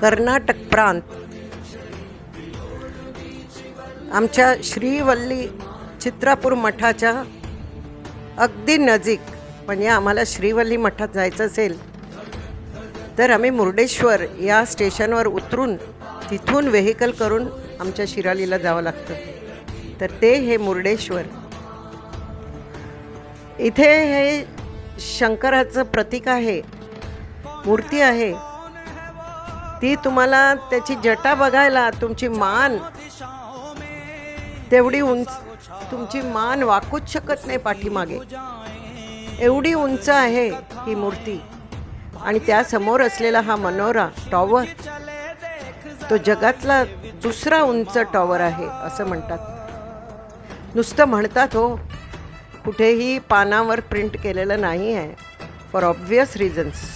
कर्नाटक प्रांत. आमच्या श्रीवल्ली चित्रापूर मठाच्या अगदी नजीक म्हणजे आम्हाला श्रीवल्ली मठात जायचं असेल तर आम्ही मुर्डेश्वर या स्टेशनवर उतरून तिथून व्हेकल करून आमच्या शिरालीला जावं लागतं. तर ते हे मुर्डेश्वर. इथे हे शंकराचं प्रतीक आहे. मूर्ती आहे. ती तुम्हाला त्याची जटा बघायला तुमची मान तेवढी उंच तुमची मान वाकूच शकत नाही पाठीमागे. एवढी उंच आहे ही मूर्ती. आणि त्यासमोर असलेला हा मनोरा टॉवर तो जगातला दुसरा उंच टॉवर आहे असं म्हणतात. नुसतं म्हणतात हो कुठेही पानावर प्रिंट केलेलं नाही आहे फॉर ऑब्वियस रिझन्स